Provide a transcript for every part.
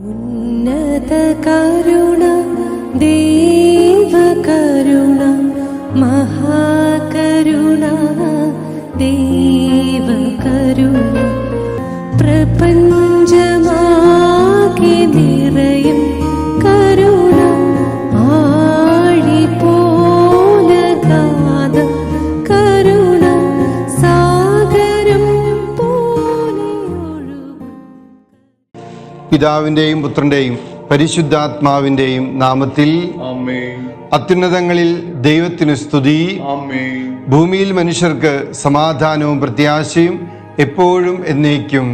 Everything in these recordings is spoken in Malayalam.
ഉന്നത കരുണ ദേവ കരുണ മഹാകരുണ പിതാവിന്റെയും പുത്രന്റെയും പരിശുദ്ധാത്മാവിന്റെയും നാമത്തിൽ അത്യുന്നതങ്ങളിൽ ദൈവത്തിന് സ്തുതി. ഭൂമിയിൽ മനുഷ്യർക്ക് സമാധാനവും പ്രത്യാശയും എപ്പോഴും എന്നേക്കും.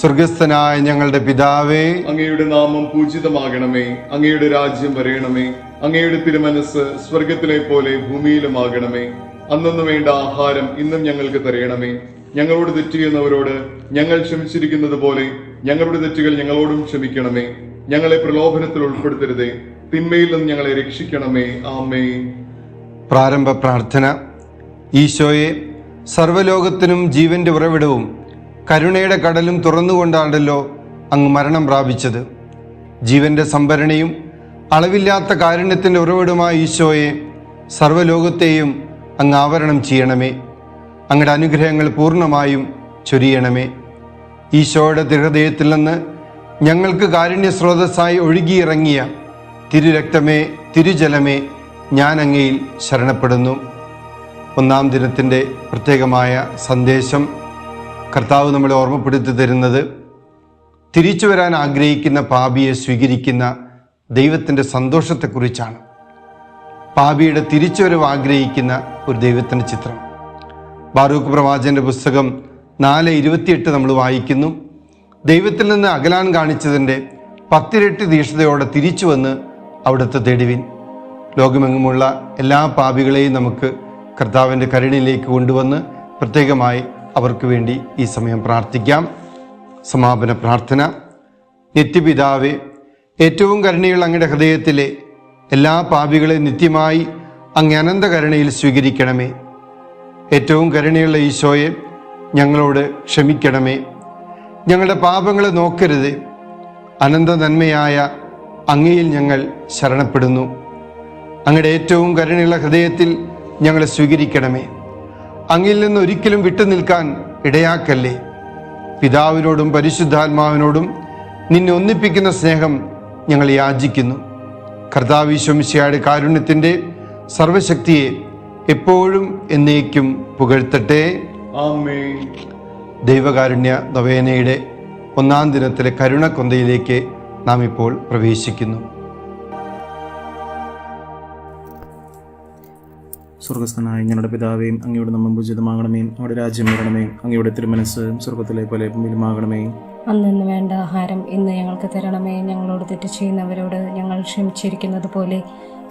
സ്വർഗസ്ഥനായ ഞങ്ങളുടെ പിതാവേ. അങ്ങയുടെ നാമം പൂജിതമാകണമേ. അങ്ങയുടെ രാജ്യം വരയണമേ അങ്ങയുടെ തിരുമനസ് സ്വർഗത്തിലെ പോലെ ഭൂമിയിലുമാകണമേ അന്നു വേണ്ട ആഹാരം ഇന്നും ഞങ്ങൾക്ക് തരയണമേ ഞങ്ങളോട് തെറ്റ് ചെയ്യുന്നവരോട് ഞങ്ങൾ ക്ഷമിച്ചിരിക്കുന്നത് പോലെ ഞങ്ങളുടെ തെറ്റുകൾ ഞങ്ങളോടും ക്ഷമിക്കണമേ. ഞങ്ങളെ പ്രലോഭനത്തിൽ ഉൾപ്പെടുത്തരുതേ. തിന്മയിൽ നിന്ന് ഞങ്ങളെ രക്ഷിക്കണമേ. ആമേ പ്രാരംഭ പ്രാർത്ഥന. ഈശോയെ സർവലോകത്തിനും ജീവന്റെ ഉറവിടവും കരുണയുടെ കടലും തുറന്നുകൊണ്ടാണല്ലോ അങ്ങ് മരണം പ്രാപിച്ചത്. ജീവന്റെ സംഭരണിയും അളവില്ലാത്ത കാരുണ്യത്തിന്റെ ഉറവിടമായ ഈശോയെ സർവലോകത്തെയും അങ്ങ് ആവരണം ചെയ്യണമേ. അങ്ങയുടെ അനുഗ്രഹങ്ങൾ പൂർണമായും ചൊരിയണമേ. ഈശോയുടെ തിരുഹൃദയത്തിൽ നിന്ന് ഞങ്ങൾക്ക് കാരുണ്യ സ്രോതസ്സായി ഒഴുകിയിറങ്ങിയ തിരുരക്തമേ തിരുജലമേ ഞാൻ അങ്ങയിൽ ശരണപ്പെടുന്നു. ഒന്നാം ദിനത്തിന്റെ പ്രത്യേകമായ സന്ദേശം കർത്താവ് നമ്മളെ ഓർമ്മപ്പെടുത്തി തരുന്നത് തിരിച്ചു വരാൻ ആഗ്രഹിക്കുന്ന പാപിയെ സ്വീകരിക്കുന്ന ദൈവത്തിന്റെ സന്തോഷത്തെക്കുറിച്ചാണ്. പാപിയുടെ തിരിച്ചുവരവ് ആഗ്രഹിക്കുന്ന ഒരു ദൈവത്തിന്റെ ചിത്രം. ബാറൂഖ് പ്രവാചന്റെ പുസ്തകം നാല് ഇരുപത്തിയെട്ട് നമ്മൾ വായിക്കുന്നു. ദൈവത്തിൽ നിന്ന് അകലാൻ കാണിച്ചതിന്റെ പത്തിരട്ടി തീഷ്ണതയോടെ തിരിച്ചു വന്ന് അവിടുത്തെ തെടിവിൻ. ലോകമെങ്ങുമുള്ള എല്ലാ പാപികളെയും നമുക്ക് കർത്താവിന്റെ കരുണയിലേക്ക് കൊണ്ടുവന്ന് പ്രത്യേകമായി അവർക്ക് വേണ്ടി ഈ സമയം പ്രാർത്ഥിക്കാം. സമാപന പ്രാർത്ഥന. നിത്യപിതാവെ ഏറ്റവും കരുണയുള്ള അങ്ങയുടെ ഹൃദയത്തിലെ എല്ലാ പാപികളെ നിത്യമായി അങ്ങ് അനന്ത കരുണയിൽ സ്വീകരിക്കണമേ. ഏറ്റവും കരുണയുള്ള ഈശോയെ ഞങ്ങളോട് ക്ഷമിക്കണമേ. ഞങ്ങളുടെ പാപങ്ങളെ നോക്കരുത്. അനന്ത നന്മയായ അങ്ങയിൽ ഞങ്ങൾ ശരണപ്പെടുന്നു. അങ്ങയുടെ ഏറ്റവും കരുണയുള്ള ഹൃദയത്തിൽ ഞങ്ങളെ സ്വീകരിക്കണമേ. അങ്ങിൽ നിന്ന് ഒരിക്കലും വിട്ടു നിൽക്കാൻ ഇടയാക്കല്ലേ. പിതാവിനോടും പരിശുദ്ധാത്മാവിനോടും നിന്നെ ഒന്നിപ്പിക്കുന്ന സ്നേഹം ഞങ്ങൾ യാചിക്കുന്നു. കർത്താവിശ്വമിശയുടെ കാരുണ്യത്തിന്റെ സർവശക്തിയെ എപ്പോഴും എന്നേക്കും പുകഴ്ത്തട്ടെ. ദൈവകാരുണ്യ നവേനയുടെ ഒന്നാം ദിനത്തിലെ കരുണക്കൊന്തയിലേക്ക് നാം ഇപ്പോൾ പ്രവേശിക്കുന്നു. സ്വർഗസ്ഥനായ ഞങ്ങളുടെ പിതാവേയും അങ്ങയുടെ നമ്മൾ ഉചിതമാകണമേയും അവിടെ രാജ്യം വരണമേ അങ്ങയുടെ തിരുമനസ് സ്വർഗത്തിലെ പോലെ ഭൂമിയിലുമാകണമേ. അന്നു വേണ്ട ആഹാരം ഇന്ന് ഞങ്ങൾക്ക് തരണമേ. ഞങ്ങളോട് തെറ്റ് ചെയ്യുന്നവരോട് ഞങ്ങൾ ക്ഷമിച്ചിരിക്കുന്നത് പോലെ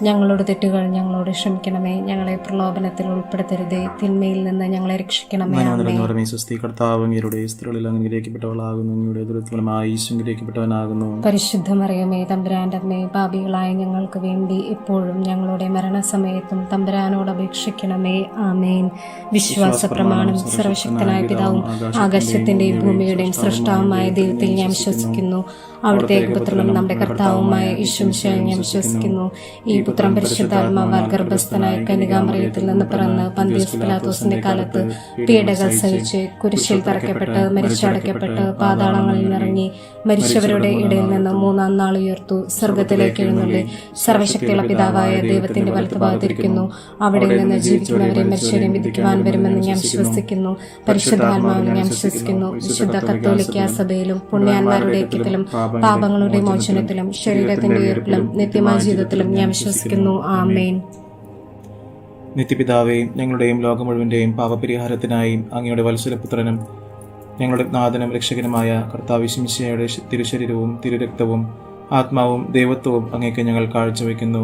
ഞങ്ങളോട് തെറ്റുകൾ ഞങ്ങളോട് ക്ഷമിക്കണമേ. ഞങ്ങളെ പ്രലോഭനത്തിൽ ഉൾപ്പെടുത്തരുതേ. തിന്മയിൽ നിന്ന് ഞങ്ങളെ രക്ഷിക്കണമേ പരിശുദ്ധമറിയമേ മനോദരമേ സ്വസ്തി കർത്താവ് അങ്ങയുടെ സ്ത്രീകളിൽ അനുഗ്രഹിക്കപ്പെട്ടവളാകുന്നു. അങ്ങയുടെ ദുരിതഫലമായി ഈശ്വരിക്കപ്പെട്ടവനാകുന്നു പരിശുദ്ധ മറിയമേ തമ്പുരാന്റെ അമ്മേ പാപികളായ ഞങ്ങൾക്ക് വേണ്ടി എപ്പോഴും ഞങ്ങളുടെ മരണസമയത്തും തമ്പുരാനോട് അപേക്ഷിക്കണമേ. ആമേൻ. വിശ്വാസ പ്രമാണം സർവശക്തനായ പിതാവും ആകാശത്തിന്റെയും ഭൂമിയുടെയും സൃഷ്ടാവുമായ ദൈവത്തിൽ ഞാൻ വിശ്വസിക്കുന്നു. അവിടുത്തെ ഏകപുത്രനും നമ്മുടെ കർത്താവുമായ ഈശ്വംശായ ഞാൻ വിശ്വസിക്കുന്നു ഈ പുത്രം പരിശുദ്ധാത്മാവാൽ ഗർഭസ്ഥനായ കനികാമറിയത്തിൽ നിന്ന് പിറന്ന് പന്തീസ് പിലാത്തോസിന്റെ കാലത്ത് പീഡകൾ സഹിച്ച് കുരിശിൽ തറയ്ക്കപ്പെട്ട് മരിച്ചടക്കപ്പെട്ട് പാതാളങ്ങളിൽ നിറങ്ങി മരിച്ചവരുടെ ഇടയിൽ നിന്ന് മൂന്നാം നാൾ ഉയർത്തു. സ്വർഗത്തിലേക്ക് എഴുന്നള്ളി. സർവശക്തിയുള്ള പിതാവായ ദൈവത്തിന്റെ വലത്തുഭാഗത്തിരിക്കുന്നു അവിടെ നിന്ന് ജീവിക്കുന്നവരെ മരിച്ചവരെയും വിധിക്കുവാൻ വരുമെന്ന് ഞാൻ വിശ്വസിക്കുന്നു. പരിശുദ്ധാത്മാവിനെ ഞാൻ വിശ്വസിക്കുന്നു. വിശുദ്ധ കത്തോലിക്ക സഭയിലും പുണ്യാന്മാരുടെ ഐക്യത്തിലും പാപങ്ങളുടെ മോചനത്തിലും ശരീരത്തിന്റെ ഉയർപ്പിലും നിത്യമായ ജീവിതത്തിലും ഞാൻ വിശ്വസിക്കുന്നു ആമേൻ. നിത്യപിതാവേ ഞങ്ങളുടെയും ലോകം മുഴുവന്റെയും പാപപരിഹാരത്തിനായി അങ്ങയുടെ വത്സലപുത്രനും ഞങ്ങളുടെ നാഥനും രക്ഷകനുമായ കർത്താവ് ശിംശയുടെ തിരുശരീരവും തിരുരക്തവും ആത്മാവും ദൈവത്വവും അങ്ങേക്ക് ഞങ്ങൾ കാഴ്ചവെക്കുന്നു.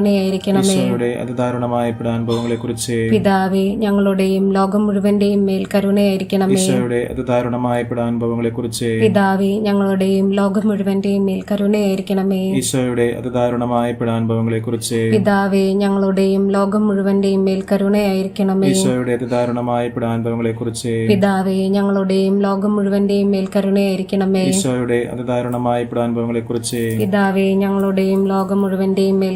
കരുണയായിരിക്കണമേ. അതിദാരുണമായ പീഡാനുഭവങ്ങളെക്കുറിച്ച് പിതാവേ ഞങ്ങളുടെയും ലോകം മുഴുവന്റെയും മേൽ കരുണയായിരിക്കണമേ. ഈശോയുടെ അതിദാരുണമായ പീഡാനുഭവങ്ങളെക്കുറിച്ച് പിതാവേ ഞങ്ങളുടെയും ലോകം മുഴുവന്റെയും മേൽ കരുണയായിരിക്കണമേ. ഈശോയുടെ അതിദാരുണമായ പീഡാനുഭവങ്ങളെക്കുറിച്ച് പിതാവേ ഞങ്ങളുടെയും ലോകം മുഴുവന്റെയും മേൽ കരുണയായിരിക്കണമേ. ഈശോയുടെ അതിദാരുണമായ പീഡാനുഭവങ്ങളെക്കുറിച്ച് പിതാവേ ഞങ്ങളുടെയും ലോകം മുഴുവന്റെയും മേൽ കരുണയായിരിക്കണമേ. ഈശോയുടെ അതിദാരുണമായ പീഡാനുഭവങ്ങളെക്കുറിച്ച് പിതാവേ ഞങ്ങളുടെയും ലോകം മുഴുവന്റെയും മേൽ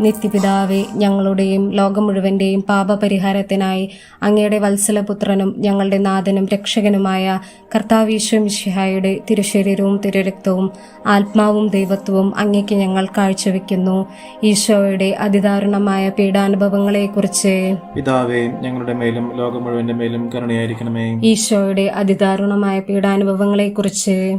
നിത്യപിതാവേ ഞങ്ങളുടെയും ലോകം മുഴുവന്റെയും പാപപരിഹാരത്തിനായി അങ്ങയുടെ വത്സലപുത്രനും ഞങ്ങളുടെ നാഥനും രക്ഷകനുമായ കർത്താവീശ്വമിഷിഹായുടെ തിരുശരീരവും തിരുരക്തവും ആത്മാവും ദൈവത്വവും അങ്ങയ്ക്ക് ഞങ്ങൾ കാഴ്ചവെക്കുന്നു. ഈശോയുടെ അതിദാരുണമായ പീഡാനുഭവങ്ങളെക്കുറിച്ച് പിതാവേ ഞങ്ങളുടെ മേലും ലോകം മുഴുവന്റെ മേലും കരുണയായിരിക്കണമേ. ഈശോയുടെ അതിദാരുണമായ പീഡാനുഭവങ്ങളെക്കുറിച്ച്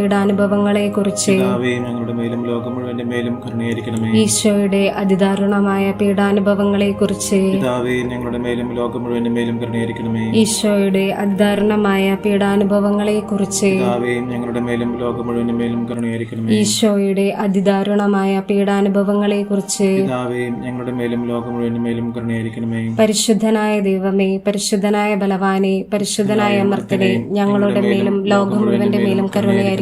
പീഡാനുഭവങ്ങളെക്കുറിച്ച് ഞങ്ങളുടെ മേലും ലോകം മുഴുവന്റെ മേലും കരുണയായിരിക്കണമേ. ഈശോയുടെ അതിദാരുണമായ പീഡാനുഭവങ്ങളെക്കുറിച്ച് ഞങ്ങളുടെ മേലും ലോകം മുഴുവന്റെ മേലും കരുണയായിരിക്കണമേ. ഈശോയുടെ അതിദാരുണമായ പീഡാനുഭവങ്ങളെക്കുറിച്ച് ഞങ്ങളുടെ മേലും ലോകം മുഴുവന്റെ മേലും കരുണയായിരിക്കണമേ. ഈശോയുടെ അതിദാരുണമായ പീഡാനുഭവങ്ങളെക്കുറിച്ച് ഞങ്ങളുടെ മേലും ലോകം മുഴുവന്റെ മേലും കരുണയായിരിക്കണമേ. പരിശുദ്ധനായ ദൈവമേ പരിശുദ്ധനായ ബലവാനെ പരിശുദ്ധനായ അമർത്തനെ ഞങ്ങളുടെ മേലും ലോകം മുഴുവന്റെ മേലും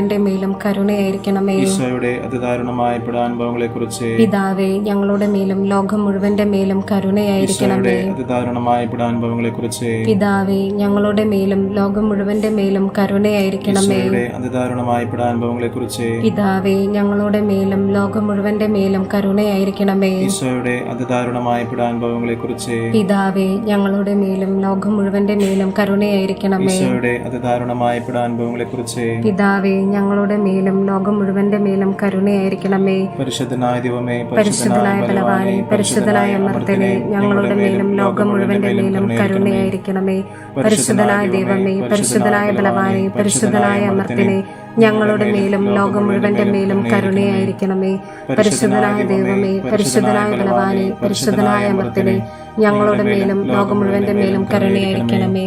മുഴുവന്റെ മേലും കരുണയായിരിക്കണമേ. ഈശോയുടെ അതിദാരുണമായ പിടാനുഭവങ്ങളെക്കുറിച്ച് പിതാവേ ഞങ്ങളുടെ മേലും ലോകം മുഴുവന്റെ മേലും കരുണയായിരിക്കണമേ. അതിദാരുണമായ അതിദാരുണമായ പിടാനുഭവങ്ങളെക്കുറിച്ച് പിതാവേ ഞങ്ങളുടെ മേലും ലോകം മുഴുവന്റെ മേലും കരുണയായിരിക്കണമേ. അതിദാരുണമായ അതിദാരുണമായ പിടാനുഭവങ്ങളെക്കുറിച്ച് പിതാവേ ഞങ്ങളുടെ മേലും ലോകം മുഴുവന്റെ മേലും കരുണയായിരിക്കണമേ. ഈശോയുടെ അതിദാരുണമായ പിടാനുഭവങ്ങളെക്കുറിച്ച് പിതാവേ ഞങ്ങളുടെ മേലും ലോകം മുഴുവന്റെ മേലും കരുണയായിരിക്കണമേ. ഈശോയുടെ അതിദാരുണമായ പിടാനുഭവങ്ങളെക്കുറിച്ച് പിതാവേ ഞങ്ങളുടെ മേലും ലോകം മുഴുവന്റെ മേലും കരുണയായിരിക്കണമേ. പരിശുദ്ധനായ ദൈവമേ പരിശുദ്ധനായ ബലവാനെ പരിശുദ്ധനായ അമർത്തനെ ഞങ്ങളുടെ മേലും ലോകം മുഴുവന്റെ മേലും കരുണയായിരിക്കണമേ. പരിശുദ്ധനായ ദൈവമേ പരിശുദ്ധനായ ബലവാനെ പരിശുദ്ധനായ അമർത്തനെ ഞങ്ങളുടെ മേലും ലോകം മുഴുവന്റെ മേലും കരുണയായിരിക്കണമേ. പരിശുദ്ധനായ ദൈവമേ പരിശുദ്ധനായ ബലവാനെ പരിശുദ്ധനായ അമർത്തനെ ഞങ്ങളുടെ മേലും ലോകം മുഴുവന്റെ മേലും കരുണയായിരിക്കണമേ.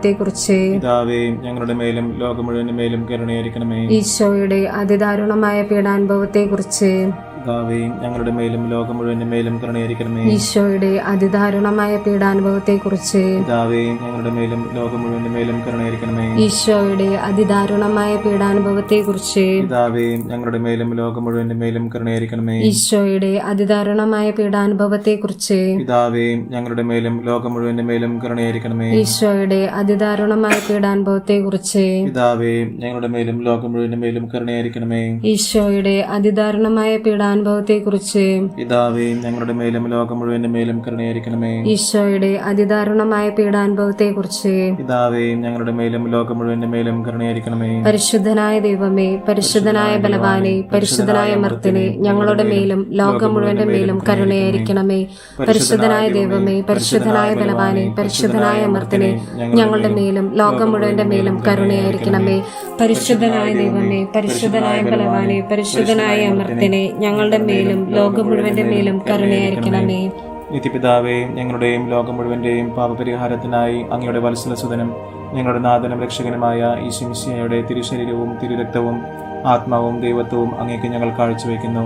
പിതാവേ ഞങ്ങളുടെ മേലും ലോകം മുഴുവൻ മേലും കരുണയായിരിക്കണമേ. ഈശോയുടെ അതിദാരുണമായ പീഡാനുഭവത്തെക്കുറിച്ച് പിതാവേ ഞങ്ങളുടെ മേലും ലോകം മുഴുവന്റെ മേലും കരുണയായിരിക്കണമേ. ഈശോയുടെ അതിദാരുണമായ പീഡാനുഭവത്തെക്കുറിച്ച് പിതാവേ ഞങ്ങളുടെ മേലും ലോകം മുഴുവന്റെ മേലും കരുണയായിരിക്കണമേ. ഈശോയുടെ അതിദാരുണമായ പീഡാനുഭവത്തെക്കുറിച്ച് പിതാവേ ഞങ്ങളുടെ മേലും ലോകം മുഴുവന്റെ മേലും കരുണയായിരിക്കണമേ. ഈശോയുടെ അതിദാരുണമായ പീഡാനുഭവത്തെക്കുറിച്ച് പിതാവേ ഞങ്ങളുടെ മേലും ലോകം മുഴുവന്റെ മേലും കരുണയായിരിക്കണമേ. ഈശോയുടെ അതിദാരുണമായ പീഡാനുഭവത്തെക്കുറിച്ച് പിതാവേ ഞങ്ങളുടെ മേലും ലോകം മുഴുവന്റെ മേലും കരുണയായിരിക്കണമേ. ഈശോയുടെ അതിദാരുണമായ പീഡാനുഭവത്തെക്കുറിച്ച് പിതാവേ ഞങ്ങളുടെ മേലും ലോകം മുഴുവന്റെ മേലും കരുണയായിരിക്കണമേ. ഈശോയുടെ അതിദാരുണമായ പീഡാനുഭവത്തെക്കുറിച്ച് പിതാവേ ഞങ്ങളുടെ മേലും ലോകം മുഴുവന്റെ മേലും കരുണയായിരിക്കണമേ. പരിശുദ്ധനായ ദൈവമേ പരിശുദ്ധനായ ബലവാനെ പരിശുദ്ധനായ മർത്തിനെ ഞങ്ങളുടെ മേലും ലോകം മുഴുവന്റെ മേലും കരുണയായിരിക്കണമേ. പരിശുദ്ധനായ ദൈവമേ പരിശുദ്ധനായ ബലവാനെ പരിശുദ്ധനായ മർത്തിനെ ഞങ്ങളുടെ മേലും ലോകം മുഴുവന്റെ മേലും കരുണയായിരിക്കണമേ. പരിശുദ്ധനായ ദൈവമേ പരിശുദ്ധനായ ബലവാനെ പരിശുദ്ധനായ അമർത്തിനെ ഞങ്ങളുടെ മേലും ലോകം മുഴുവന്റെ മേലും കരുണയായിരിക്കണമേ. നിത്യപിതാവേ ഞങ്ങളുടെയും ലോകം മുഴുവന്റെയും പാപപരിഹാരത്തിനായി അങ്ങയുടെ വത്സലസുതനും ഞങ്ങളുടെ നാഥനും രക്ഷകനുമായ ഈശുമിശിയയുടെ തിരുശരീരവും തിരുരക്തവും ആത്മാവും ദൈവത്വവും അങ്ങേക്ക് ഞങ്ങൾ കാഴ്ചവെക്കുന്നു.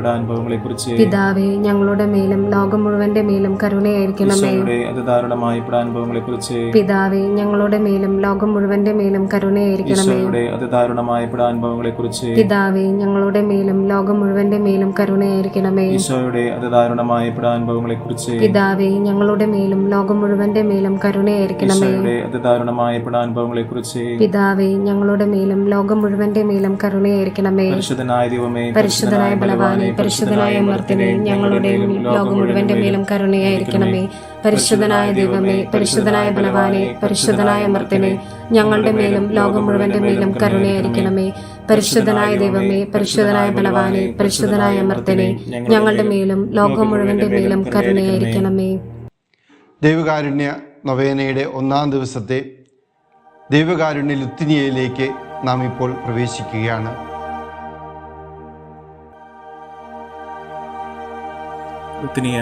പിടാനുഭവങ്ങളെക്കുറിച്ച് പിതാവേ ഞങ്ങളുടെ മേലും ലോകം മുഴുവന്റെ മേലും കരുണയായിരിക്കണമേ. അതിദാരുണമായ പിടാനുഭവങ്ങളെക്കുറിച്ച് പിതാവേ ഞങ്ങളുടെ മേലും ലോകം മുഴുവന്റെ മേലും കരുണയായിരിക്കണമേ. അതിദാരുണമായ പിടാനുഭവങ്ങളെക്കുറിച്ച് പിതാവേ ഞങ്ങളുടെ മേലും ലോകം മുഴുവന്റെ മേലും കരുണയായിരിക്കണമേ. ഈശോയുടെ അതിദാരുണമായ കുറിച്ച് പിതാവേ ഞങ്ങളുടെ മേലും ലോകം മുഴുവന്റെ മേലും കരുണയായിരിക്കണമേ. അതിദാരുണമായ കുറിച്ച് പിതാവേ ഞങ്ങളുടെ മേലും ലോകം മുഴുവന്റെ മേലും കരുണയായിരിക്കണമേ. പരിശുദ്ധനായ ദൈവമേ പരിശുദ്ധനായ ബലവാനെ പരിശുദ്ധനായ അമർത്തിനെ ഞങ്ങളുടെയും ലോകം മുഴുവന്റെ മേലും കരുണയായിരിക്കണമേ. പരിശുദ്ധനായ ദൈവമേ പരിശുദ്ധനായ ബലവാനെ പരിശുദ്ധനായ അമർത്തിനെ ഞങ്ങളുടെ മേലും ലോകം മുഴുവന്റെ മേലും കരുണയായിരിക്കണമേ. പരിശുദ്ധനായ ദൈവമേ പരിശുദ്ധനായ ബലവാനെ പരിശുദ്ധനായ അമർത്തിനെ ഞങ്ങളുടെ മേലും ലോകം മുഴുവന്റെ മേലും കരുണയായിരിക്കണമേ. ദൈവകാരുണ്യ നവേനയുടെ ഒന്നാം ദിവസത്തെ ദൈവകാരുണ്യ ലുത്തിനിയയിലേക്ക് നാം ഇപ്പോൾ പ്രവേശിക്കുകയാണ്. ഉത്തിനിയ.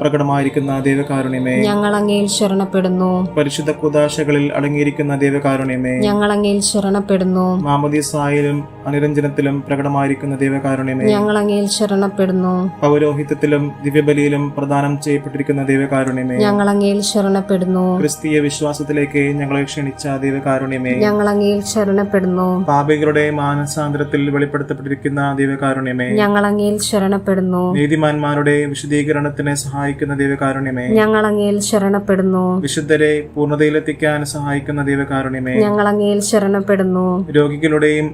പ്രകടമായിരിക്കുന്ന ദൈവകാരുണ്യമേ. ഞങ്ങൾ അങ്ങയിൽ ശരണപ്പെടുന്നു. പരിശുദ്ധ കുദാശകളിൽ അടങ്ങിയിരിക്കുന്ന ദൈവകാരുണ്യമേ. ഞങ്ങൾ അങ്ങയിൽ ശരണപ്പെടുന്നു. മാമതിസായാലും അനുരഞ്ജനത്തിലും പ്രകടമായിരിക്കുന്ന ദൈവകാരുണ്യമേ. ഞങ്ങൾ അങ്ങയിൽ ശരണപ്പെടുന്നു. പൗരോഹിത്യത്തിലും ദിവ്യബലിയിലും പ്രദാനം ചെയ്യപ്പെട്ടിരിക്കുന്ന ദൈവകാരുണ്യമേ. ഞങ്ങൾ അങ്ങയിൽ ശരണപ്പെടുന്നു. ക്രിസ്തീയ വിശ്വാസത്തിലേക്ക് ഞങ്ങളെ ക്ഷണിച്ച ദൈവകാരുണ്യമേ. ഞങ്ങൾ അങ്ങയിൽ ശരണപ്പെടുന്നു. പാപികളുടെ മാനസാന്തരത്തിൽ വെളിപ്പെടുത്തപ്പെട്ടിരിക്കുന്ന ദൈവകാരുണ്യമേ. ഞങ്ങൾ അങ്ങയിൽ ശരണപ്പെടുന്നു. നീതിമാന്മാരുടെ വിശദീകരണത്തിന് സഹായിക്കുന്ന ദൈവകാരുണ്യമേ. ഞങ്ങൾ അങ്ങയിൽ ശരണപ്പെടുന്നു. വിശുദ്ധരെ പൂർണതയിലെത്തിക്കാൻ സഹായിക്കുന്ന ദൈവകാരുണ്യമേ. ഞങ്ങൾ അങ്ങയിൽ ശരണപ്പെടുന്നു. രോഗികളുടെയും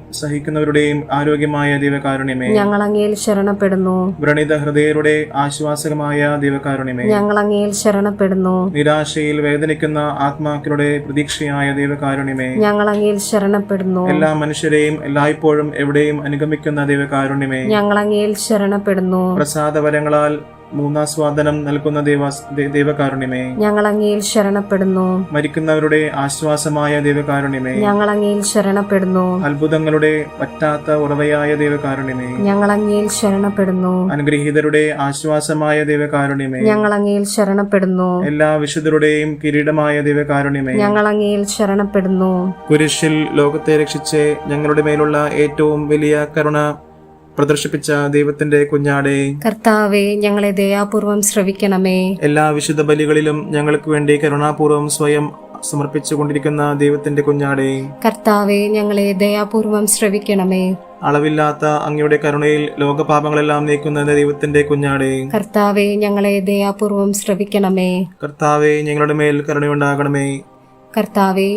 സഹിക്കുന്നവരുടെയും ആരോഗ്യമായ ദൈവകാരുണ്യമേ. ഞങ്ങൾ അങ്ങയിൽ ശരണപ്പെടുന്നു. വ്രണിത ഹൃദയരുടെ ആശ്വാസകമായ ദൈവകാരുണ്യമേ. ഞങ്ങൾ അങ്ങയിൽ ശരണപ്പെടുന്നു. നിരാശയിൽ വേദനിക്കുന്ന ആത്മാക്കളുടെ പ്രതീക്ഷയായ ദൈവകാരുണ്യമേ. ഞങ്ങൾ അങ്ങയിൽ ശരണപ്പെടുന്നു. എല്ലാ മനുഷ്യരെയും എല്ലായ്പ്പോഴും എവിടെയും അനുഗമിക്കുന്ന ദൈവകാരുണ്യമേ. ഞങ്ങൾ അങ്ങയിൽ ശരണപ്പെടുന്നു. പ്രസാദവരങ്ങളാൽ മൂന്നാസ്വാദനം നൽകുന്ന ദൈവകാരുണ്യമേ. ഞങ്ങൾ അങ്ങയിൽ ശരണപ്പെടുന്നു. മരിക്കുന്നവരുടെ ആശ്വാസമായ ദൈവകാരുണ്യമേ. ഞങ്ങൾ അങ്ങയിൽ ശരണപ്പെടുന്നു. അത്ഭുതങ്ങളുടെ പറ്റാത്ത ഉറവയായ ദൈവകാരുണ്യമേ. ഞങ്ങൾ അങ്ങയിൽ ശരണപ്പെടുന്നു. അനുഗ്രഹീതരുടെ ആശ്വാസമായ ദൈവകാരുണ്യമേ. ഞങ്ങൾ അങ്ങയിൽ ശരണപ്പെടുന്നു. എല്ലാ വിശുദ്ധരുടെയും കിരീടമായ ദൈവകാരുണ്യമേ. ഞങ്ങൾ അങ്ങയിൽ ശരണപ്പെടുന്നു. കുരിശിൽ ലോകത്തെ രക്ഷിച്ച് ഞങ്ങളുടെ മേലുള്ള ഏറ്റവും വലിയ കരുണ പ്രദർശിപ്പിച്ച ദൈവത്തിന്റെ കുഞ്ഞാടെ കർത്താവെ ഞങ്ങളെ ദയാപൂർവം ശ്രവിക്കണമേ. എല്ലാ വിശുദ്ധ ബലികളിലും ഞങ്ങൾക്ക് വേണ്ടി കരുണാപൂർവം സ്വയം സമർപ്പിച്ചുകൊണ്ടിരിക്കുന്ന ദൈവത്തിന്റെ കുഞ്ഞാടെ കർത്താവെ ഞങ്ങളെ ദയാപൂർവം ശ്രവിക്കണമേ. അളവില്ലാത്ത അങ്ങയുടെ കരുണയിൽ ലോകപാപങ്ങളെല്ലാം നീക്കുന്ന ദൈവത്തിന്റെ കുഞ്ഞാടെ കർത്താവെ ഞങ്ങളെ ദയാപൂർവം ശ്രവിക്കണമേ. കർത്താവെ ഞങ്ങളുടെ മേൽ കരുണയുണ്ടാകണമേ. കർത്താവെ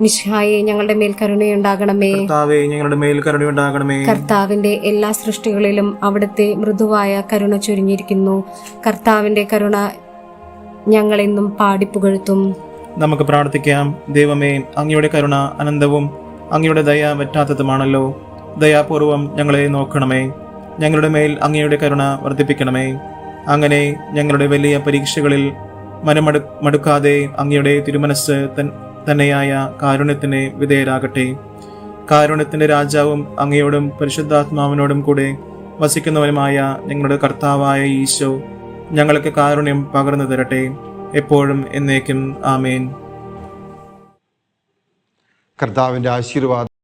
മിശിഹായെ ഞങ്ങളുടെ മേൽ കരുണയുണ്ടാകണമേ. കർത്താവേ ഞങ്ങളുടെ മേൽ കരുണയുണ്ടാകണമേ. കർത്താവിന്റെ എല്ലാ സൃഷ്ടികളിലും അവിടുത്തെ മൃദുവായ കരുണ ചൊരിഞ്ഞിരിക്കുന്നു. കർത്താവിന്റെ കരുണ ഞങ്ങളെന്നും പാടിപ്പുകഴ്ത്തും നമുക്ക് പ്രാർത്ഥിക്കാം. ദൈവമേ അങ്ങയുടെ കരുണ അനന്തവും അങ്ങയുടെ ദയ പറ്റാത്തതുമാണല്ലോ. ദയാപൂർവം ഞങ്ങളെ നോക്കണമേ. ഞങ്ങളുടെ മേൽ അങ്ങയുടെ കരുണ വർദ്ധിപ്പിക്കണമേ. അങ്ങനെ ഞങ്ങളുടെ വലിയ പരീക്ഷകളിൽ മനമടു മടുക്കാതെ അങ്ങയുടെ തിരുമനസ് തൻ തന്നെയായ കാരുണ്യത്തിന് വിധേയരാകട്ടെ. കാരുണ്യത്തിന്റെ രാജാവും അങ്ങയോടും പരിശുദ്ധാത്മാവിനോടും കൂടെ വസിക്കുന്നവനുമായ ഞങ്ങളുടെ കർത്താവായ ഈശോ ഞങ്ങൾക്ക് കാരുണ്യം പകർന്നു തരട്ടെ. എപ്പോഴും എന്നേക്കും. ആമേൻ. കർത്താവിന്റെ ആശീർവാദം